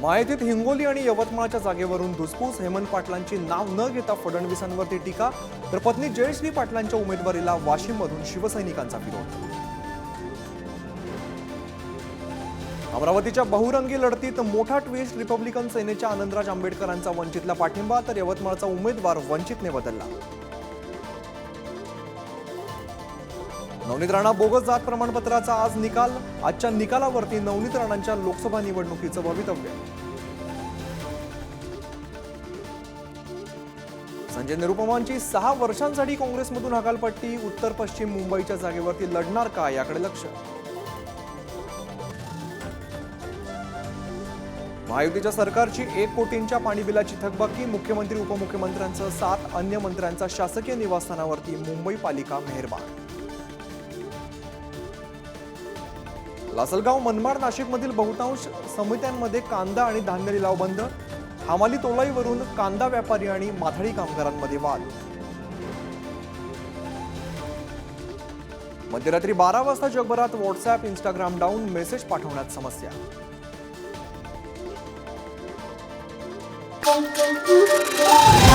माहितीत हिंगोली आणि यवतमाळच्या जागेवरून धुसफूस हेमंत पाटलांची नाव न घेता फडणवीसांवरती टीका तर पत्नी जयश्री पाटलांच्या उमेदवारीला वाशिममधून शिवसैनिकांचा विरोध. अमरावतीच्या बहुरंगी लढतीत मोठा ट्विस्ट रिपब्लिकन सेनेच्या आनंदराज आंबेडकरांचा वंचितला पाठिंबा तर यवतमाळचा उमेदवार वंचितने बदलला. नवनीत राणा बोगस जात प्रमाणपत्राचा आज निकाल. आजच्या निकालावरती नवनीत राणांच्या लोकसभा निवडणुकीचं भवितव्य. संजय निरुपमांची सहा वर्षांसाठी काँग्रेसमधून हकालपट्टी उत्तर पश्चिम मुंबईच्या जागेवरती लढणार का याकडे लक्ष? महायुतीच्या सरकारची एक कोटींच्या पाणी बिलाची थकबाकी मुख्यमंत्री उपमुख्यमंत्र्यांसह सात अन्य मंत्र्यांचा शासकीय निवासस्थानावरती मुंबई पालिका मेहरबान. लासलगाव मनमाड नाशिकमधील बहुतांश समित्यांमध्ये कांदा आणि धान्य लिलाव बंद हमाली तोलाईवरून कांदा व्यापारी आणि माथाडी कामगारांमध्ये वाद मध्यरात्री बारा वाजता जगभरात व्हॉट्सअप इंस्टाग्राम डाऊन मेसेज पाठवण्यात समस्या Thank you.